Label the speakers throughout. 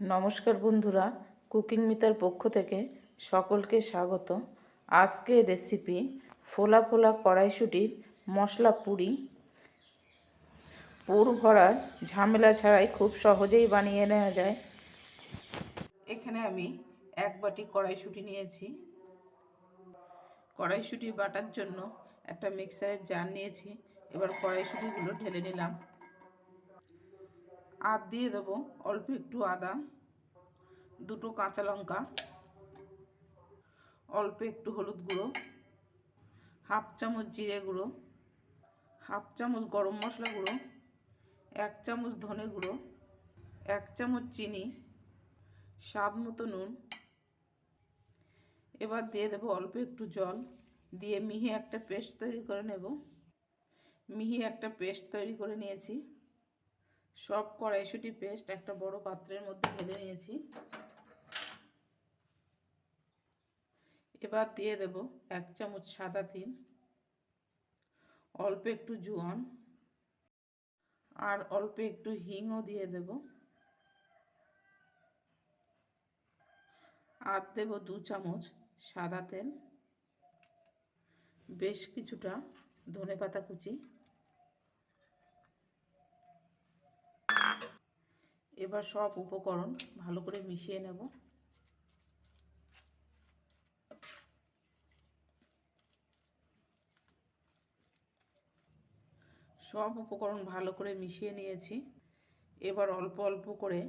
Speaker 1: নমস্কার বন্ধুরা, কুকিং মিতার পক্ষ থেকে সকলকে স্বাগত। আজকে রেসিপি ফোলা ফোলা কড়াইশুটির মশলা পুরি। পুর ভরার ঝামেলা ছাড়াই খুব সহজেই বানিয়ে নেওয়া যায়। এখানে আমি এক বাটি কড়াইশুটি নিয়েছি। কড়াইশুটি বাটার জন্য একটা মিক্সারের জার নিয়েছি। এবার কড়াইশুটিগুলো ঢেলে নিলাম। আর দিয়ে দেবো অল্প একটু আদা, দুটো কাঁচা লঙ্কা, অল্প একটু হলুদ গুঁড়ো, হাফ চামচ জিরে গুঁড়ো, হাফ চামচ গরম মশলা গুঁড়ো, এক চামচ ধনে গুঁড়ো, এক চামচ চিনি, স্বাদ মতো নুন। এবার দিয়ে দেবো অল্প একটু জল। দিয়ে মিহি একটা পেস্ট তৈরি করে নেব। মিহি একটা পেস্ট তৈরি করে নিয়েছি। সব কড়াইশুটি পেস্ট একটা বড় পাত্রের মধ্যে ঢেলে নিয়েছি। এবার দিয়ে দেব এক চামচ সাদা তিল, অল্প একটু জোয়ান, আর অল্প একটু হিংও দিয়ে দেব। আর দেব দু চামচ সাদা তেল, বেশ কিছুটা ধনে পাতা কুচি। এবার সব উপকরণ ভালো করে মিশিয়ে নেব। সব উপকরণ ভালো করে মিশিয়ে নিয়েছি। এবার অল্প অল্প করে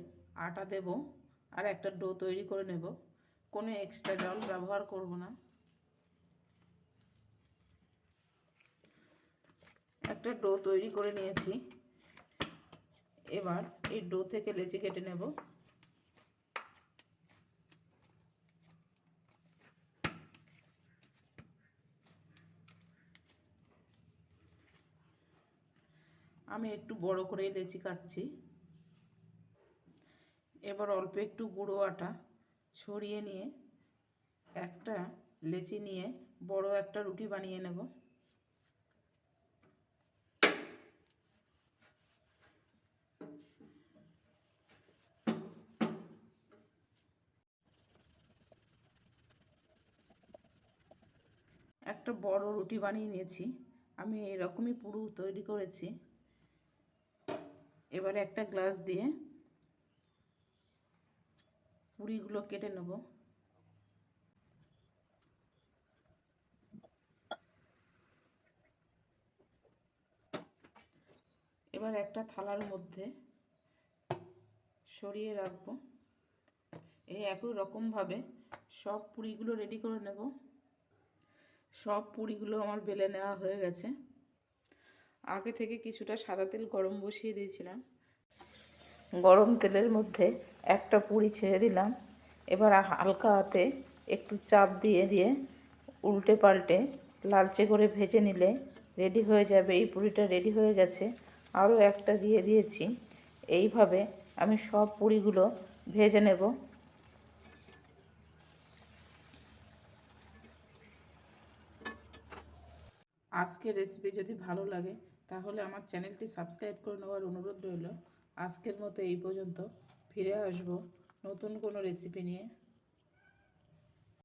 Speaker 1: আটা দেব আর একটা ডো তৈরি করে নেব। কোনো এক্সট্রা জল ব্যবহার করব না। একটা ডো তৈরি করে নিয়েছি। এবার এই ডো থেকে লেচি কেটে নেব। আমি একটু বড় করে লেচি কাটছি। এবার অল্প একটু গুঁড়ো আটা ছড়িয়ে নিয়ে একটা লেচি নিয়ে বড় একটা রুটি বানিয়ে নেব। একটা বড় রুটি বানিয়ে নিয়েছি। আমি এরকমই পুরো তৈরি করেছি। এবারে একটা গ্লাস দিয়ে পুরিগুলো কেটে নেব। এবার একটা থালার মধ্যে সরিয়ে রাখব। এই একই রকমভাবে সব পুরিগুলো রেডি করে নেব। সব পুরিগুলো আমার বেলে নেওয়া হয়ে গেছে। আগে থেকে কিছুটা সাদা তেল গরম বসিয়ে দিয়েছিলাম। গরম তেলের মধ্যে একটা পুরি ছেড়ে দিলাম। এবার হালকা হাতে একটু চাপ দিয়ে দিয়ে উল্টে পাল্টে লালচে করে ভেজে নিলে রেডি হয়ে যাবে। এই পুরিটা রেডি হয়ে গেছে। আরও একটা দিয়ে দিয়েছি। এইভাবে আমি সব পুরিগুলো ভেজে নেব। আজকের রেসিপি যদি ভালো লাগে, তাহলে আমার চ্যানেলটি সাবস্ক্রাইব করে নেওয়ার অনুরোধ রইল। আজকের মতো এই পর্যন্ত। ফিরে আসব নতুন কোনো রেসিপি নিয়ে।